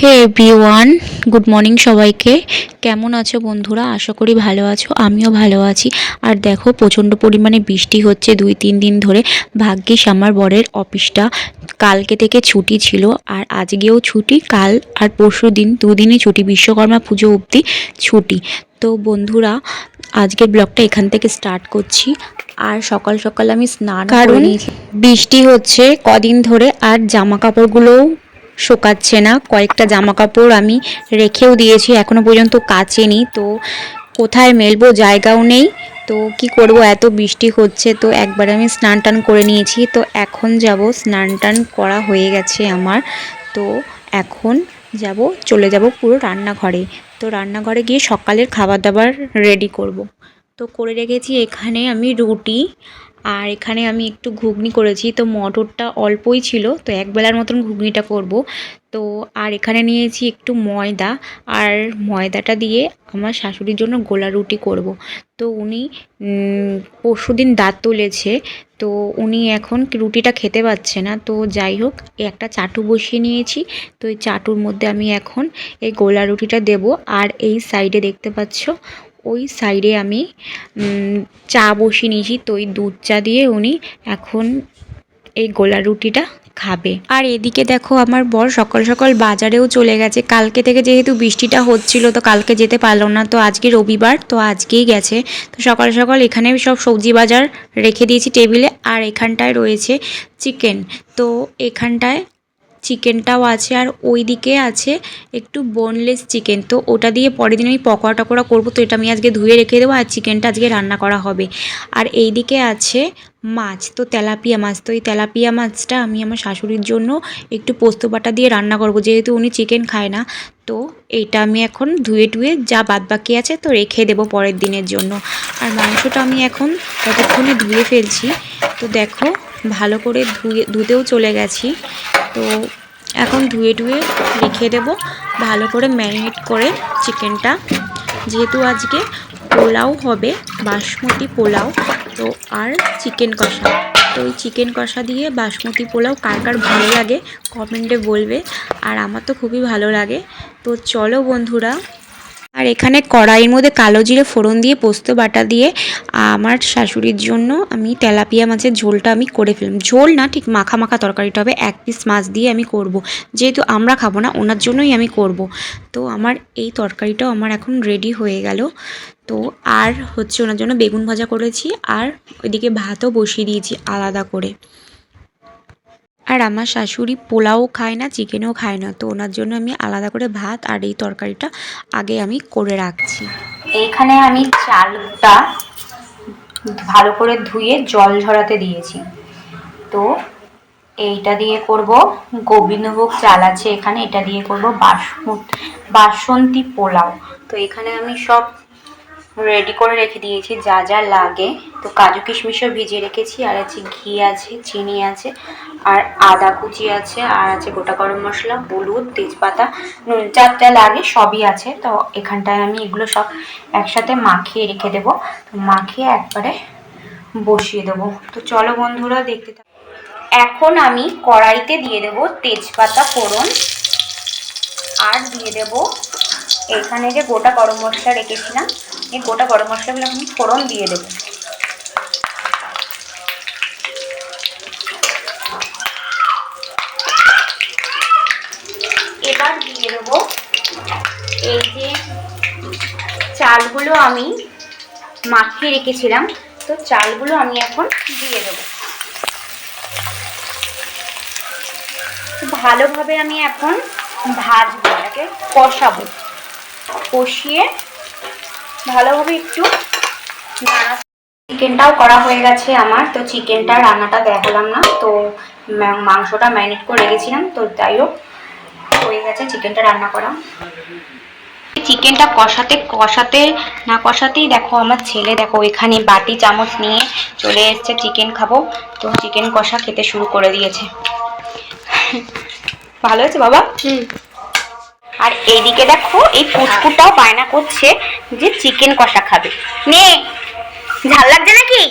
হে everyone good morning সবাইকে। কেমন আছো বন্ধুরা? আশা করি ভালো আছো। আমিও ভালো আছি। আর দেখো প্রচণ্ড পরিমাণে বৃষ্টি হচ্ছে দুই তিন দিন ধরে। ভাগ্যিস আমার বরের অফিসটা কালকে থেকে ছুটি ছিল। আর আজকেও ছুটি। কাল আর পরশু দিন দুদিনই ছুটি। বিশ্বকর্মা পুজো অবধি ছুটি। তো বন্ধুরা আজকের ব্লগটা এখান থেকে স্টার্ট করছি। আর সকাল সকাল আমি স্নান কারণ বৃষ্টি হচ্ছে কদিন ধরে। আর জামা কাপড়গুলোও শোকাচ্ছে না। কয়েকটা জামা কাপড় আমি রেখেও দিয়েছি, এখনও পর্যন্ত কাচেনি। তো কোথায় মেলবো জায়গাও নেই। তো কি করব, এত বৃষ্টি হচ্ছে, তো একবার আমি স্নান টান করে নিয়েছি। তো এখন যাব, স্নান টান করা হয়ে গেছে আমার। তো এখন যাব, চলে যাব পুরো রান্নাঘরে। তো রান্নাঘরে গিয়ে সকালের খাবার দাবার রেডি করব। তো করে রেখেছি এখানে আমি রুটি আর এখানে আমি একটু ঘুগনি করেছি। তো মটরটা অল্পই ছিল, তো একবেলার মতন ঘুগনিটা করব। তো আর এখানে নিয়েছি একটু ময়দা। আর ময়দাটা দিয়ে আমার শাশুড়ির জন্য গোলা রুটি করব। তো উনি পরশু দিন দাঁত তুলেছে। তো উনি এখন রুটিটা খেতে পাচ্ছে না। তো যাই হোক, একটা চাটু বসিয়ে নিয়েছি। তো এই চাটুর মধ্যে আমি এখন এই গোলা রুটিটা দেব। আর এই সাইডে দেখতে পাচ্ছ ওই সাইডে আমি চা বসিয়ে নিয়েছি। তো ওই দুধ চা দিয়ে উনি এখন এই গোলা রুটিটা খাবে। আর এদিকে দেখো আমার বর সকাল সকাল বাজারেও চলে গেছে। কালকে থেকে যেহেতু বৃষ্টিটা হচ্ছিল, তো কালকে যেতে পারল না। তো আজকে রবিবার, তো আজকেই গেছে। তো সকাল সকাল এখানে সব সবজি বাজার রেখে দিয়েছি টেবিলে। আর এখানটায় রয়েছে চিকেন তো এখানটায় চিকেনটাও আছে আর ওই দিকে আছে একটু বোনলেস চিকেন তো ওটা দিয়ে পরের দিন আমি পকোড়া টকোড়া করব। তো এটা আমি আজকে ধুয়ে রেখে দেবো আর চিকেনটা আজকে রান্না করা হবে। আর এই দিকে আছে মাছ, তো তেলাপিয়া মাছ। তো এই তেলাপিয়া মাছটা আমি আমার শাশুড়ির জন্য একটু পোস্ত বাটা দিয়ে রান্না করব। যেহেতু উনি চিকেন খায় না, তো এইটা আমি এখন ধুয়ে টুয়ে যা বাদ বাকি আছে তো রেখে দেবো পরের দিনের জন্য। আর মাংসটা আমি এখন ততক্ষণে ধুয়ে ফেলছি। তো দেখো, ভালো করে ধুয়ে, ধুতেও চলে গেছি। তো এখন ধুয়ে ধুয়ে রেখে দেব। ভালো করে ম্যারিনেট করে চিকেনটা। যেহেতু আজকে পোলাও হবে, বাসমতি পোলাও, তো আর চিকেন কষা। তো ওই চিকেন কষা দিয়ে বাসমতি পোলাও কার কার ভালো লাগে, কমেন্টে বলবে। আর আমার তো খুবই ভালো লাগে। তো চলো বন্ধুরা আর এখানে কড়াইয়ের মধ্যে কালো জিরে ফোড়ন দিয়ে পোস্ত বাটা দিয়ে আমার শাশুড়ির জন্য আমি তেলাপিয়া মাছের ঝোলটা আমি করে ফেললাম ঝোল না, ঠিক মাখা মাখা তরকারিটা হবে, এক পিস মাছ দিয়ে আমি করব। যেহেতু আমরা খাব না, ওনার জন্যই আমি করব। তো আমার এই তরকারিটাও আমার এখন রেডি হয়ে গেল তো আর হচ্ছে ওনার জন্য বেগুন ভাজা করেছি, আর ওইদিকে ভাতও বসিয়ে দিয়েছি আলাদা করে আর আমার শাশুড়ি পোলাও খায় না, চিকেনও খায় না, তো ওনার জন্য আমি আলাদা করে ভাত আর এই তরকারিটা আগে আমি করে রাখছি। এইখানে আমি চালটা ভালো করে ধুয়ে জল ঝরাতে দিয়েছি। তো এইটা দিয়ে করব গোবিন্দভোগ চাল আছে এখানে, এটা দিয়ে করব বাসমত বাসন্তী পোলাও। তো এখানে আমি সব রেডি করে রেখে দিয়েছি, যা যা লাগে। তো কাজু কিশমিশও ভিজিয়ে রেখেছি, আর আছে ঘি আছে, চিনি আছে, আর আদা কুচি আছে, আর আছে গোটা গরম মশলা, হলুদ, তেজপাতা, নুন যা লাগে সবই আছে। তো এখানটায় আমি এগুলো সব একসাথে মাখিয়ে রেখে দেবো। তো মাখিয়ে একবারে বসিয়ে দেবো। তো চলো বন্ধুরা, দেখতে থাক। এখন আমি কড়াইতে দিয়ে দেব তেজপাতা ফোড়ন, আর দিয়ে দেব এখানে যে গোটা গরম মশলা রেখেছিলাম এই গোটা গরম মশলাগুলো আমি ফোড়ন দিয়ে দেবো। এবার দিয়ে দেবো এই যে চালগুলো আমি মাখিয়ে রেখেছিলাম, তো চালগুলো আমি এখন দিয়ে দেবো। ভালোভাবে আমি এখন ভাজবো, এটাকে কষাবো। কষিয়ে ভালোভাবে একটু চিকেনটাও করা হয়ে গেছে আমার। তো চিকেনটা রান্নাটা দেখালাম না। তো মাংসটা ম্যারিনেট করে রেখেছিলাম। তো যাই হোক, হয়ে গেছে চিকেনটা রান্না করা। চিকেনটা কষাতে কষাতে না কষাতেই দেখো আমার ছেলে দেখো এখানে বাটি চামচ নিয়ে চলে এসছে, চিকেন খাব। তো চিকেন কষা খেতে শুরু করে দিয়েছে। ভালো হয়েছে বাবা? হুম। আর এইদিকে দেখো, এই পুচকুটাও বায়না করছে যে চিকেন কষা খাবে। নে, ঝাল লাগছে নাকি?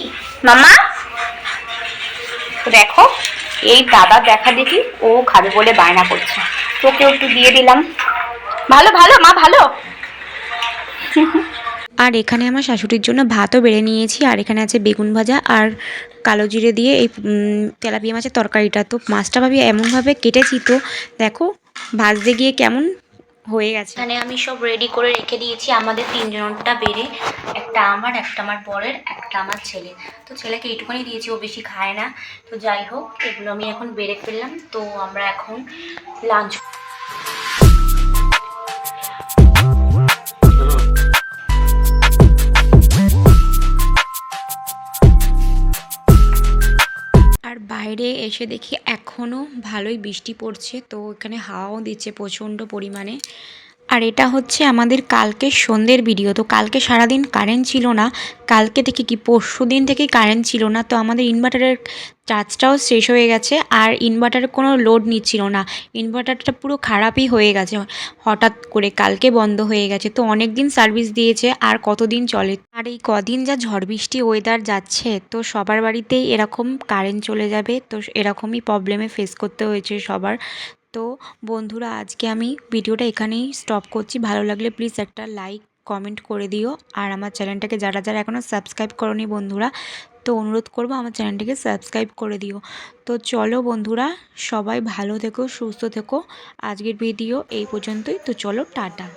মামা দেখো, এই দাদা দেখা দেখি ও খাবে বলে বায়না করছে। তোকেও একটু দিয়ে দিলাম। ভালো ভালো, মা, ভালো। আর এখানে আমার শাশুড়ির জন্য ভাতও বেড়ে নিয়েছি, আর এখানে আছে বেগুন ভাজা আর কালো জিরে দিয়ে এই তেলাপিয়া মাছের তরকারিটা। তো মাছটা ভাবি এমনভাবে কেটেছি তো, দেখো, ভাজতে গিয়ে কেমন হয়ে গেছে। এখানে আমি সব রেডি করে রেখে দিয়েছি। আমাদের তিনজনটা বেড়ে, একটা আমার একটা আমার বরের, একটা আমার ছেলে। তো ছেলেকে এইটুকুনি দিয়েছি, ও বেশি খায় না। তো যাই হোক, এগুলো আমি এখন বেড়ে ফেললাম। তো আমরা এখন লাঞ্চ এসে দেখি এখনও ভালোই বৃষ্টি পড়ছে তো এখানে হাওয়াও দিচ্ছে প্রচণ্ড পরিমাণে। আর এটা হচ্ছে আমাদের কালকে সন্ধ্যের ভিডিও তো কালকে সারাদিন কারেন্ট ছিল না। কালকে থেকে কি পরশু দিন থেকেই কারেন্ট ছিল না, তো আমাদের ইনভার্টারের চার্জটাও শেষ হয়ে গেছে আর ইনভার্টারে কোনো লোড নিচ্ছিল না। ইনভার্টারটা পুরো খারাপই হয়ে গেছে, হঠাৎ করে কালকে বন্ধ হয়ে গেছে। তো অনেক দিন সার্ভিস দিয়েছে, আর কতদিন চলে? আর এই কদিন যা ঝড় বৃষ্টি ওয়েদার যাচ্ছে, তো সবার বাড়িতেই এরকম কারেন্ট চলে যাবে, তো এরকমই প্রবলেমে ফেস করতে হয়েছে সবার। তো বন্ধুরা, আজকে আমি ভিডিওটা এখানেই স্টপ করছি। ভালো লাগলে প্লিজ একটা লাইক কমেন্ট করে দিও। আর আমার চ্যানেলটাকে যারা যারা এখনও সাবস্ক্রাইব করনি বন্ধুরা, তো অনুরোধ করব আমার চ্যানেলটিকে সাবস্ক্রাইব করে দিও। তো চলো বন্ধুরা, সবাই ভালো থেকো, সুস্থ থেকো। আজকের ভিডিও এই পর্যন্তই। তো চলো, টাটা।